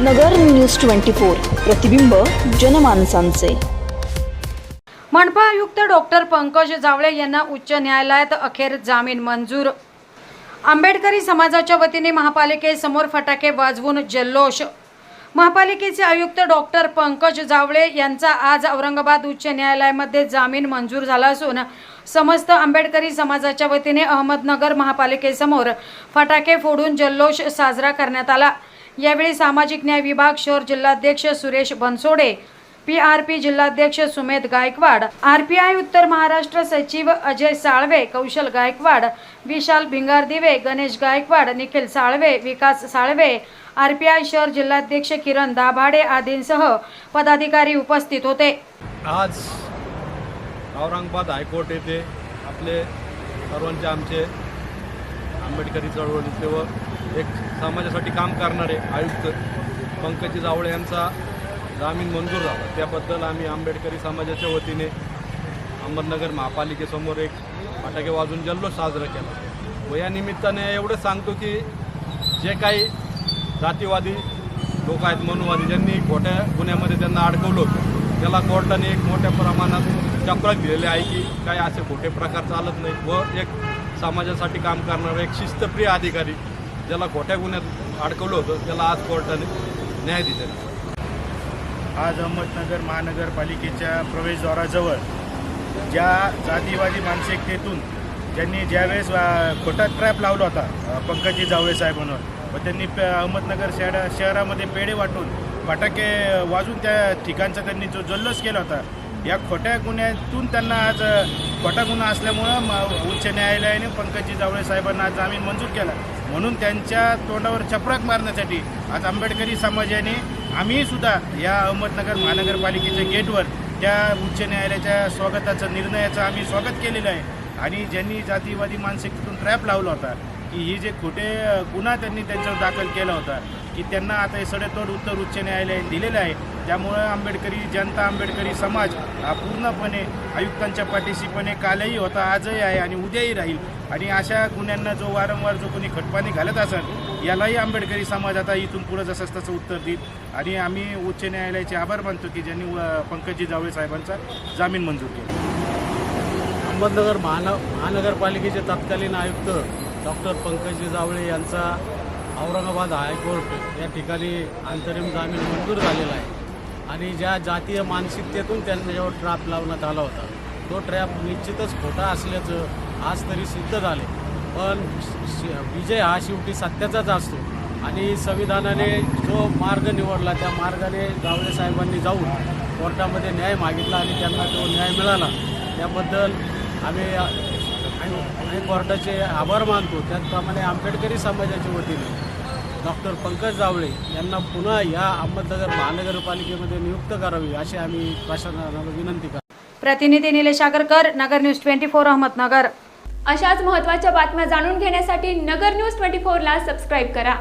नगर news twenty four प्रतिबिंब जनमानसांचे. मनपा आयुक्त डॉक्टर पंकज जावळे यांना उच्च न्यायालयात अखेर जामीन मंजूर. आंबेडकरी समाजाच्या वतीने महापालिकेसमोर फटाके वाजवून जल्लोष. महापालिकेचे आयुक्त डॉक्टर पंकज जावळे यांचा आज औरंगाबाद उच्च न्यायालयामध्ये जामीन मंजूर झाला असून समस्त आंबेडकरी समाजाच्या वतीने अहमदनगर महापालिकेसमोर फटाके फोडून जल्लोष साजरा करण्यात आला. यावेळी सामाजिक न्याय विभाग शहर जिल्हाध्यक्ष Suresh Bansode P R P जिल्हाध्यक्ष Sumedh Gaikwad R P I उत्तर महाराष्ट्र सचिव Ajay Salve Kaushal Gaikwad Vishal Bhingardive Ganesh Gaikwad Nikhil Salve Vikas Salve R P I शहर जिल्हाध्यक्ष किरण दाभाडे आदींसह पदाधिकारी उपस्थित होते. आज औरंगाबाद हायकोर्ट येथे आपले सर्वांचे आमचे आंबेडकरी चळवळीचे व एक समाजासाठी काम करणारे आयुक्त पंकजी जावळे यांचा जामीन मंजूर झाला. त्याबद्दल आम्ही आंबेडकरी समाजाच्या वतीने अहमदनगर महापालिकेसमोर एक फटाके वाजून जल्लोष साजरा केला. व या निमित्ताने एवढं सांगतो की जे काही जातीवादी लोक आहेत मनुवादी ज्यांनी खोट्या गुन्ह्यामध्ये त्यांना अडकवलं होतं त्याला कोर्टाने एक मोठ्या प्रमाणात चक्रात दिलेले आहे की काही असे खोटे प्रकार चालत नाही व एक समाजासाठी काम करणारा एक शिस्तप्रिय अधिकारी ज्याला खोट्या गुन्ह्यात अडकवलं होतं त्याला आज कोर्टाने न्याय दिला आज अहमदनगर महानगरपालिकेच्या प्रवेशद्वाराजवळ ज्या जातीवादी मानसिकतेतून ज्यांनी ज्यावेळेस खोटा ट्रॅप लावला होता पंकजी जावळे साहेबांवर व त्यांनी अहमदनगर शहरा शहरामध्ये पेढे वाटून फटाके वाजून त्या ठिकाणचा त्यांनी जो जल्लोष केला होता या खोट्या गुन्ह्यातून त्यांना आज खोटा गुन्हा असल्यामुळं उच्च न्यायालयाने पंकजी जावळे साहेबांना आज जामीन मंजूर केला. म्हणून त्यांच्या तोंडावर चपराक मारण्यासाठी आज आंबेडकरी समाजाने आम्ही सुद्धा या अहमदनगर महानगरपालिकेच्या गेटवर त्या उच्च न्यायालयाच्या स्वागताचं निर्णयाचं आम्ही स्वागत केलेलं आहे. आणि ज्यांनी जातीवादी मानसिकतेतून ट्रॅप लावला होता की ही जे खोटे गुन्हा त्यांनी त्यांच्यावर दाखल केला होता की त्यांना आता हे सडेतोड उत्तर उच्च न्यायालयाने दिलेलं आहे. त्यामुळं आंबेडकरी जनता आंबेडकरी समाज हा पूर्णपणे आयुक्तांच्या पाठीशीपणे कालही होता आजही आहे आणि उद्याही राहील. आणि अशा गुन्ह्यांना जो वारंवार जो कोणी खटपाणी घालत असेल यालाही आंबेडकरी समाज आता इथून पुढं जसंच तसं उत्तर देईल. आणि आम्ही उच्च न्यायालयाचे आभार मानतो की ज्यांनी पंकजी जावळे साहेबांचा जामीन मंजूर केला. अहमदनगर महान महानगरपालिकेचे तत्कालीन आयुक्त डॉक्टर पंकजी जावळे यांचा औरंगाबाद हायकोर्ट या ठिकाणी अंतरिम जामीन मंजूर झालेला आहे. आणि ज्या जातीय मानसिकतेतून त्यांच्यावर ट्रॅप लावण्यात आला होता तो ट्रॅप निश्चितच खोटा असल्याचं आज तरी सिद्ध झाले पण श- विजय हा शेवटी सत्याचाच असतो आणि संविधानाने जो मार्ग निवडला त्या मार्गाने गावडे साहेबांनी जाऊन कोर्टामध्ये न्याय मागितला आणि त्यांना तो न्याय मिळाला. त्याबद्दल आम्ही आणि आणि कोर्टाचे आभार मानतो. त्याचप्रमाणे आंबेडकरी समाजाच्या वतीने डॉक्टर पंकज जावळे यांना पुन्हा या अहमदनगर महानगरपालिकेमध्ये नियुक्त करावी अशी आम्ही प्रशासनाला विनंती करतो. प्रतिनिधी Nilesh Agarkar Nagar news twenty four Ahmednagar. अशाच महत्त्वाच्या बातम्या जाणून घेण्यासाठी नगर न्यूज ट्वेंटी फोरला सबस्क्राईब करा.